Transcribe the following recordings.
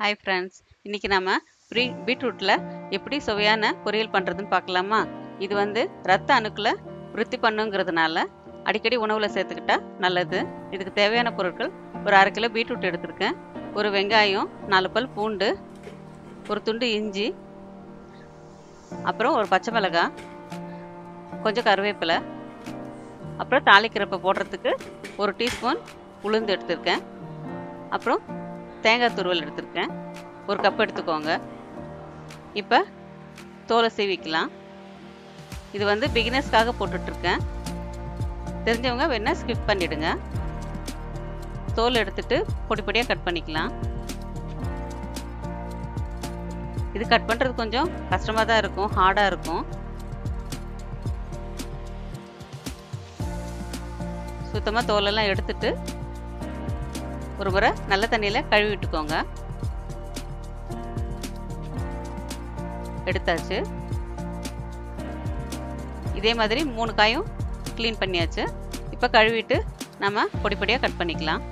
Hi friends இன்றைக்கி நம்ம pre பீட்ரூட்டில் எப்படி சுவையான பொரியல் பண்ணுறதுன்னு பார்க்கலாமா? இது வந்து ரத்த அணுக்களை விருத்தி பண்ணுங்கிறதுனால அடிக்கடி உணவில் சேர்த்துக்கிட்டா நல்லது. இதுக்கு தேவையான பொருட்கள் ஒரு அரை கிலோ பீட்ரூட் எடுத்திருக்கேன். ஒரு வெங்காயம் நாலு பல் பூண்டு ஒரு துண்டு இஞ்சி அப்புறம் ஒரு பச்சை மிளகாய் கொஞ்சம் கருவேப்பிலை அப்புறம் தாளிக்கிறப்ப போடுறதுக்கு ஒரு டீஸ்பூன் உளுந்து எடுத்திருக்கேன். அப்புறம் தேங்காய் துருவல் எடுத்திருக்கேன். ஒரு கப் எடுத்துக்கோங்க. இப்போ தோலை சீவிக்கலாம். இது வந்து பிகினர்ஸ்க்காக போட்டுட்ருக்கேன். தெரிஞ்சவங்க வேணால் ஸ்கிப் பண்ணிவிடுங்க தோல் எடுத்துட்டு பொடி பொடியாக கட் பண்ணிக்கலாம். இது கட் பண்ணுறது கொஞ்சம் கஷ்டமாக தான் இருக்கும் ஹார்டாக இருக்கும். சுத்தமாக தோலெல்லாம் எடுத்துட்டு ஒரு முறை நல்ல தண்ணியில் கழுவி விட்டுக்கோங்க. எடுத்தாச்சு. இதே மாதிரி மூணு காயும் க்ளீன் பண்ணியாச்சு. இப்போ கழுவிட்டு நம்ம பொடி பொடியாக கட் பண்ணிக்கலாம்.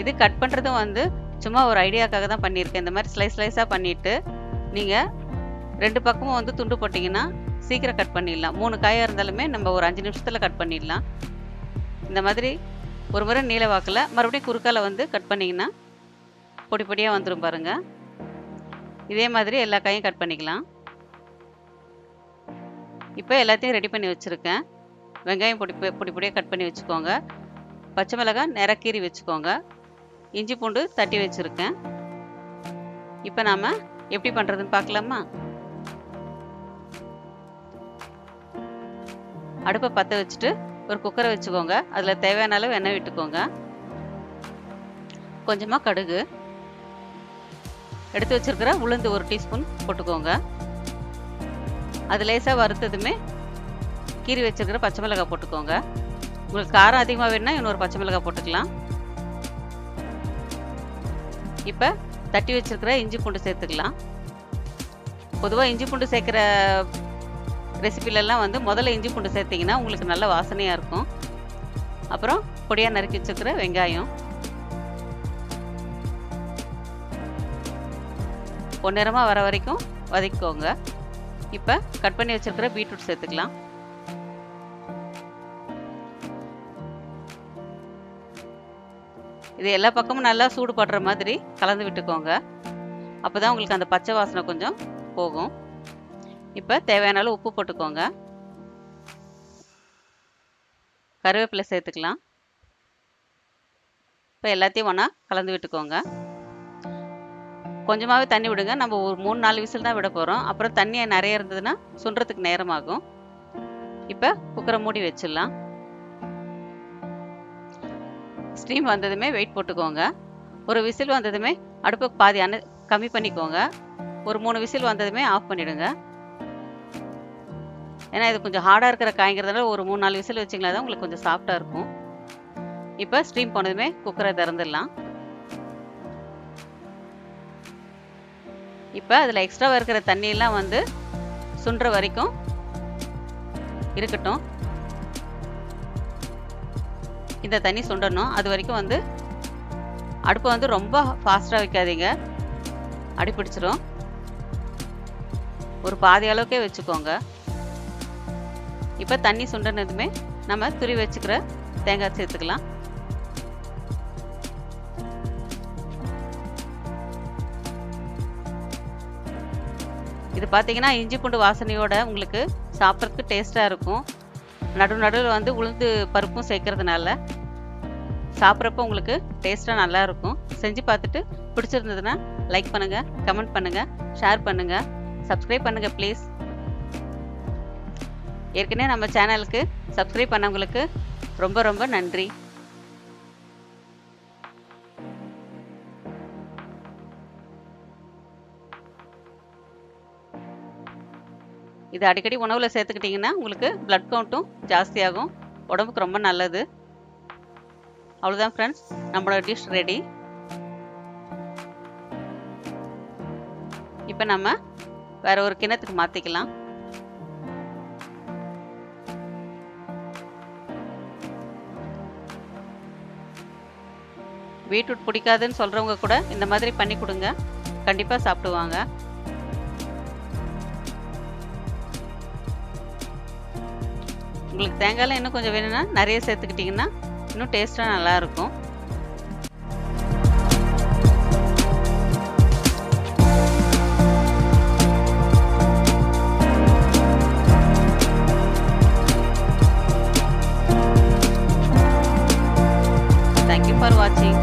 இது கட் பண்ணுறதும் வந்து சும்மா ஒரு ஐடியாக்காக தான் பண்ணியிருக்கேன். இந்த மாதிரி ஸ்லைஸ் ஸ்லைஸாக பண்ணிவிட்டு நீங்கள் ரெண்டு பக்கமும் வந்து துண்டு போட்டிங்கன்னா சீக்கிரம் கட் பண்ணிடலாம். மூணு காயாக இருந்தாலுமே நம்ம ஒரு அஞ்சு நிமிஷத்தில் கட் பண்ணிடலாம். இந்த மாதிரி ஒரு முறை நீல வாக்கில் மறுபடியும் குறுக்கால் வந்து கட் பண்ணிங்கன்னா பொடி பொடியாக வந்துடும் பாருங்கள் இதே மாதிரி எல்லா காயும் கட் பண்ணிக்கலாம். இப்போ எல்லாத்தையும் ரெடி பண்ணி வச்சுருக்கேன். வெங்காயம் பொடி பொடி பொடியாக கட் பண்ணி வச்சுக்கோங்க. பச்சை மிளகாய் நிறக்கீரி வச்சுக்கோங்க. இஞ்சி பூண்டு தட்டி வச்சுருக்கேன். இப்போ நாம் எப்படி பண்ணுறதுன்னு பார்க்கலாமா? அடுப்பை பற்ற வச்சுட்டு ஒரு குக்கரை வச்சுக்கோங்க. அதில் தேவையான அளவு எண்ணெய் விட்டுக்கோங்க. கொஞ்சமாக கடுகு. எடுத்து வச்சுருக்கிற உளுந்து ஒரு டீஸ்பூன் போட்டுக்கோங்க. அது லேசாக வறுத்ததுமே கீரி வச்சிருக்கிற பச்சை மிளகாய் போட்டுக்கோங்க. உங்களுக்கு காரம் அதிகமாக வேணும்னா இன்னொரு பச்சை மிளகாய் போட்டுக்கலாம். இப்போ தட்டி வச்சுருக்கிற இஞ்சி பூண்டு சேர்த்துக்கலாம். பொதுவாக இஞ்சி பூண்டு சேர்க்குற ரெசிபிலெல்லாம் வந்து முதல்ல இஞ்சி பூண்டு சேர்த்திங்கன்னா உங்களுக்கு நல்ல வாசனையாக இருக்கும். அப்புறம் பொடியாக நறுக்கி வச்சுருக்கிற வெங்காயம். பொன்னிறமாக வர வரைக்கும் வதக்கிக்கோங்க. இப்போ கட் பண்ணி வச்சுருக்கிற பீட்ரூட் சேர்த்துக்கலாம். இது எல்லா பக்கமும் நல்லா சூடு படுற மாதிரி கலந்து விட்டுக்கோங்க. அப்போ தான் உங்களுக்கு அந்த பச்சை வாசனை கொஞ்சம் போகும். இப்போ தேவையான அளவு உப்பு போட்டுக்கோங்க. கருவேப்பிலை சேர்த்துக்கலாம். இப்போ எல்லாத்தையும் ஒன்றா கலந்து விட்டுக்கோங்க. கொஞ்சமாகவே தண்ணி விடுங்க. நம்ம ஒரு மூணு நாலு விசில் தான் விட போகிறோம் அப்புறம் தண்ணியை நிறைய இருந்ததுன்னா சுண்டுறதுக்கு நேரமாகும். இப்போ குக்கரை மூடி வச்சிடலாம். ஸ்டீம் வந்ததுமே வெயிட் போட்டுக்கோங்க. ஒரு விசில் வந்ததுமே அடுப்பை பாதி அணு கம்மி பண்ணிக்கோங்க. ஒரு மூணு விசில் வந்ததுமே ஆஃப் பண்ணிவிடுங்க ஏன்னா இது கொஞ்சம் ஹார்டாக இருக்கிற காய்ங்கிறதுனால ஒரு மூணு நாலு விசில் வச்சிங்களா தான் உங்களுக்கு கொஞ்சம் சாஃப்டாக இருக்கும். இப்போ ஸ்டீம் போனதுமே குக்கரை திறந்துடலாம். இப்போ அதில் எக்ஸ்ட்ராவாக இருக்கிற தண்ணியெல்லாம் வந்து சுண்டுற வரைக்கும் இருக்கட்டும். இந்த தண்ணி சுண்டணும். அது வரைக்கும் வந்து அடுப்பை வந்து ரொம்ப ஃபாஸ்ட்டாக வைக்காதீங்க. அடி பிடிச்சிரும் ஒரு பாதி அளவுக்கே வச்சுக்கோங்க. இப்போ தண்ணி சுண்டனதுமே நம்ம துரி வச்சுக்கிற தேங்காய் சேர்த்துக்கலாம். இது பார்த்தீங்கன்னா இஞ்சி பூண்டு வாசனையோட உங்களுக்கு சாப்பிட்றதுக்கு டேஸ்ட்டாக இருக்கும். நடு நடுவில் வந்து உளுந்து பருப்பும் சேர்க்கறதுனால சாப்பிட்றப்ப உங்களுக்கு டேஸ்ட்டாக நல்லாயிருக்கும் செஞ்சு பார்த்துட்டு பிடிச்சிருந்ததுன்னா லைக் பண்ணுங்கள் கமெண்ட் பண்ணுங்கள் ஷேர் பண்ணுங்கள் சப்ஸ்கிரைப் பண்ணுங்கள் ப்ளீஸ் ஏற்கனவே நம்ம சேனலுக்கு சப்ஸ்கிரைப் பண்ணவங்களுக்கு ரொம்ப ரொம்ப நன்றி. இது அடிக்கடி உணவில் சேர்த்துக்கிட்டிங்கன்னா உங்களுக்கு ப்ளட் கவுண்ட்டும் ஜாஸ்தியாகும். உடம்புக்கு ரொம்ப நல்லது. அவ்வளோதான் ஃப்ரெண்ட்ஸ் நம்மளோட டிஷ் ரெடி இப்போ நம்ம வேறு ஒரு கிணத்துக்கு மாற்றிக்கலாம் பீட்ரூட் பிடிக்காதுன்னு சொல்கிறவங்க கூட இந்த மாதிரி பண்ணி கொடுங்க. கண்டிப்பாக சாப்பிடுவாங்க. உங்களுக்கு தேங்காயில் இன்னும் கொஞ்சம் வேணும்னா நிறைய சேர்த்துக்கிட்டிங்கன்னா இன்னும் டேஸ்ட்டாக நல்லாயிருக்கும். Thank you for watching.